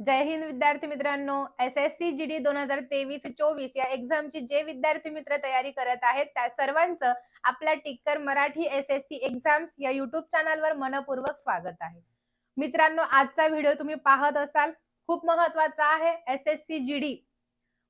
जय हिंद विद्यार्थी मित्रांनो S S C G D दोन हजार तेवीस चोवीस या एक्झामची जे विद्यार्थी मित्र तयारी करत आहेत त्या सर्वांचं आपल्या Tikkar Marathi S S C exams या युट्यूब चॅनलवर मनपूर्वक स्वागत आहे. मित्रांनो आजचा व्हिडिओ तुम्ही पाहत असाल खूप महत्त्वाचा आहे S S C G D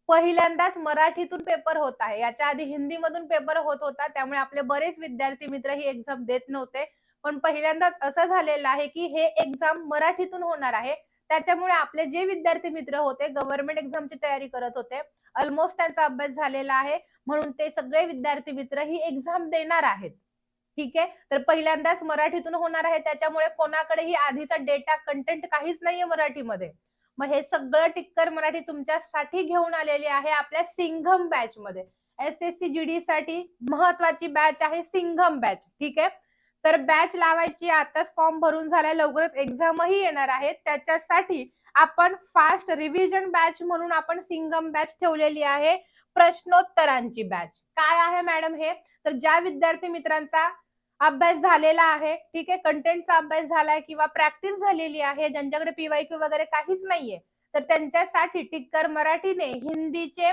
पहिल्यांदाच मराठीतून पेपर होत आहे. याच्या आधी हिंदीमधून पेपर होत होता त्यामुळे आपले बरेच विद्यार्थी मित्र ही एक्झाम देत नव्हते. पण पहिल्यांदाच असं झालेलं आहे की हे एक्झाम मराठीतून होणार आहे. त्याच्यामुळे आपले जे विद्यार्थी मित्र होते गव्हर्नमेंट एक्झामची तयारी करत होते ऑलमोस्ट त्यांचा अभ्यास झालेला आहे. म्हणून ते सगळे विद्यार्थी मित्र ही एक्झाम देणार आहेत. ठीक आहे? तर पहिल्यांदाच मराठीतून होणार आहे. त्याच्यामुळे कोणाकडेही आधीचा डेटा कंटेंट काहीच नाहीये मराठीमध्ये. मग हे सगळं टिक्कर मराठी तुमच्यासाठी घेऊन आलेली आहे आपल्या सिंघम बॅच मध्ये. S S C G D साठी महत्वाची बॅच आहे सिंघम बॅच ठीक आहे? तर बॅच लावायची आताच फॉर्म भरून झालाय. लवकरच एक्झामही येणार आहे त्याच्यासाठी आपण फास्ट रिव्हिजन बॅच म्हणून आपण सिंगम बॅच ठेवलेली आहे. प्रश्नोत्तरांची बॅच काय आहे मॅडम हे? तर ज्या विद्यार्थी मित्रांचा अभ्यास झालेला आहे ठीक आहे कंटेंटचा अभ्यास झालाय किंवा प्रॅक्टिस झालेली आहे ज्यांच्याकडे पीवायक्यू वगैरे काहीच नाहीये तर त्यांच्यासाठी टिक्कर मराठीने हिंदीचे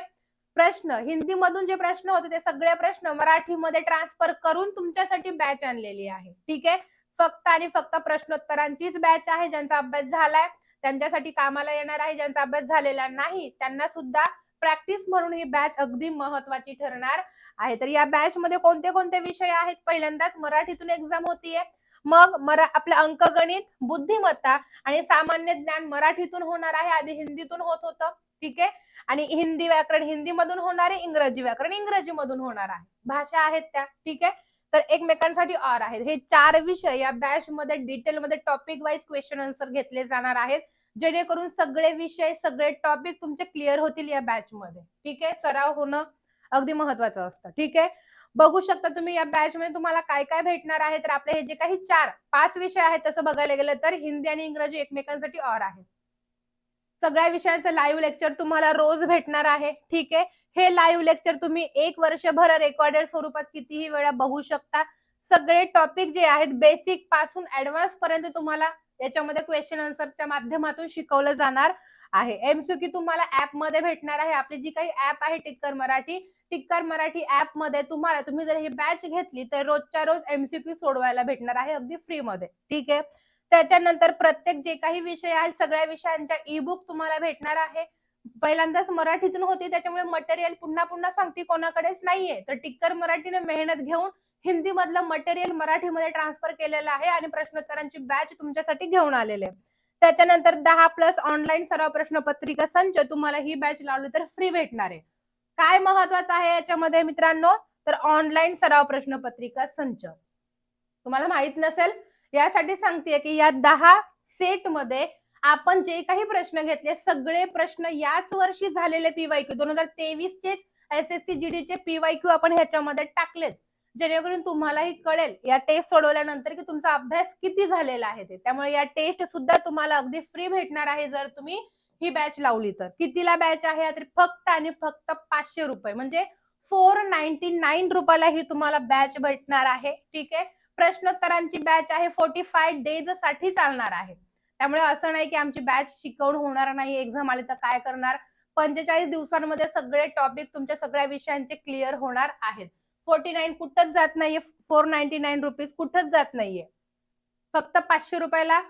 प्रश्न हिंदी मधून जे प्रश्न होते ते सगळे प्रश्न मराठीमध्ये ट्रान्सफर करून तुमच्यासाठी बॅच आणलेली आहे. ठीक आहे? फक्त आणि फक्त प्रश्नोत्तरांचीच बॅच आहे ज्यांचा अभ्यास झालाय त्यांच्यासाठी कामाला येणार आहे ज्यांचा अभ्यास झालेला नाही त्यांना सुद्धा प्रॅक्टिस म्हणून ही बॅच अगदी महत्वाची ठरणार आहे. तर या बॅच मध्ये कोणते कोणते विषय आहेत? पहिल्यांदाच मराठीतून एक्झाम होतीये. मग मरा आपलं अंकगणित बुद्धिमत्ता आणि सामान्य ज्ञान मराठीतून होणार आहे आधी हिंदीतून होत होतं. ठीक आहे? आणि हिंदी व्याकरण हिंदीमधून होणार आहे इंग्रजी व्याकरण इंग्रजी मधून होणार आहे. भाषा आहेत त्या ठीक आहे? तर एकमेकांसाठी ऑर आहेत. हे चार विषय या बॅच मध्ये डिटेल मध्ये टॉपिक वाईज क्वेश्चन आन्सर घेतले जाणार आहेत. जेणेकरून सगळे विषय सगळे टॉपिक तुमचे क्लिअर होतील या बॅच मध्ये. ठीक आहे? सराव होणं अगदी महत्वाचं असतं. ठीक आहे? बघू शकता तुम्ही या बॅच मध्ये तुम्हाला काय काय भेटणार आहे. तर आपले हे जे काही चार पाच विषय आहेत तसं बघायला गेलं तर हिंदी आणि इंग्रजी एकमेकांसाठी ऑर आहे सगळ्या विषयांचं लाईव्ह लेक्चर तुम्हाला रोज भेटणार आहे. ठीक आहे? हे लाईव्ह लेक्चर तुम्ही एक वर्षभर रेकॉर्डेड स्वरूपात कितीही वेळा बघू शकता. सगळे टॉपिक जे आहेत बेसिकपासून ऍडव्हान्स पर्यंत तुम्हाला याच्यामध्ये क्वेश्चन आन्सरच्या माध्यमातून शिकवलं जाणार आहे. एमसीक्यू तुम्हाला ऍपमध्ये भेटणार आहे. आपली जी काही ऍप आहे टिक्कर मराठी टिक्कर मराठी ऍपमध्ये तुम्हाला तुम्ही जर ही बॅच घेतली तर रोजच्या रोज एमसीक्यू सोडवायला भेटणार आहे अगदी फ्री मध्ये. ठीक आहे? त्याच्यानंतर प्रत्येक जे काही विषय आहेत सगळ्या विषयांच्या ई बुक तुम्हाला भेटणार आहे. पहिल्यांदाच मराठीतून होती त्याच्यामुळे मटेरियल पुन्हा पुन्हा सांगती कोणाकडेच नाहीये. तर टिक्कर मराठीने मेहनत घेऊन हिंदी मधलं मटेरियल मराठीमध्ये ट्रान्सफर केलेलं आहे आणि प्रश्नोत्तरांची बॅच तुमच्यासाठी घेऊन आलेले त्याच्यानंतर दहा प्लस ऑनलाईन सराव प्रश्नपत्रिका संच तुम्हाला ही बॅच लावली तर फ्री भेटणार आहे. काय महत्वाचं आहे याच्यामध्ये मित्रांनो? तर ऑनलाईन सराव प्रश्नपत्रिका संच. तुम्हाला माहीत नसेल यासाठी सांगते की या दहा सेटमध्ये आपण जे काही प्रश्न घेतले सगळे प्रश्न याच वर्षी झालेले पीवायक्यू दोन हजार तेवीस चे एस एस सी जीडी चे पीवायक्यू आपण ह्याच्यामध्ये टाकलेत. जेणेकरून तुम्हालाही कळेल या टेस्ट सोडवल्यानंतर की तुमचा अभ्यास किती झालेला आहे ते. त्यामुळे या टेस्ट सुद्धा तुम्हाला अगदी फ्री भेटणार आहे जर तुम्ही ही बॅच लावली तर. कितीला बॅच आहे? तर फक्त आणि फक्त पाचशे रुपये. म्हणजे फोर नाईन्टी नाईन रुपयाला ही तुम्हाला बॅच भेटणार आहे. ठीक आहे? प्रश्नोत्तरांची बॅच आहे. फोर्टी फाय डेजसाठी चालणार आहे. त्यामुळे असं नाही की आमची बॅच शिकवण होणार नाही एक्झाम आली तर काय करणार? पंचेचाळीस दिवसांमध्ये सगळे टॉपिक तुमच्या सगळ्या विषयांचे क्लिअर होणार आहेत. फोर्टी नाईन कुठंच जात नाहीये. फोर नाईन्टी नाईन रुपीज कुठंच जात नाहीये. फक्त पाचशे रुपयाला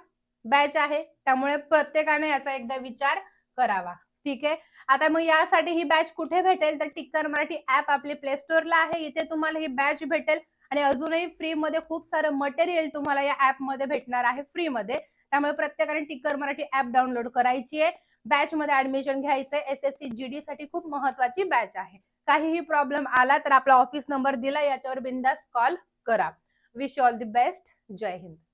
बॅच आहे. त्यामुळे प्रत्येकाने याचा एकदा विचार करावा. ठीक आहे? आता मग यासाठी ही बॅच कुठे भेटेल? तर टिक्कर मराठी ऍप आपली प्ले स्टोअरला आहे. इथे तुम्हाला ही बॅच भेटेल. आणि अजूनही फ्री मध्ये खूप सारं मटेरियल तुम्हाला या ऍपमध्ये भेटणार आहे फ्री मध्ये. त्यामुळे प्रत्येकाने टिक्कर मराठी ऍप डाउनलोड करायची आहे. बॅच मध्ये ऍडमिशन घ्यायचंय. एस एस सी जीडी साठी खूप महत्वाची बॅच आहे. काहीही प्रॉब्लेम आला तर आपला ऑफिस नंबर दिला. याच्यावर बिंदास कॉल करा. विश ऑल द बेस्ट जय हिंद.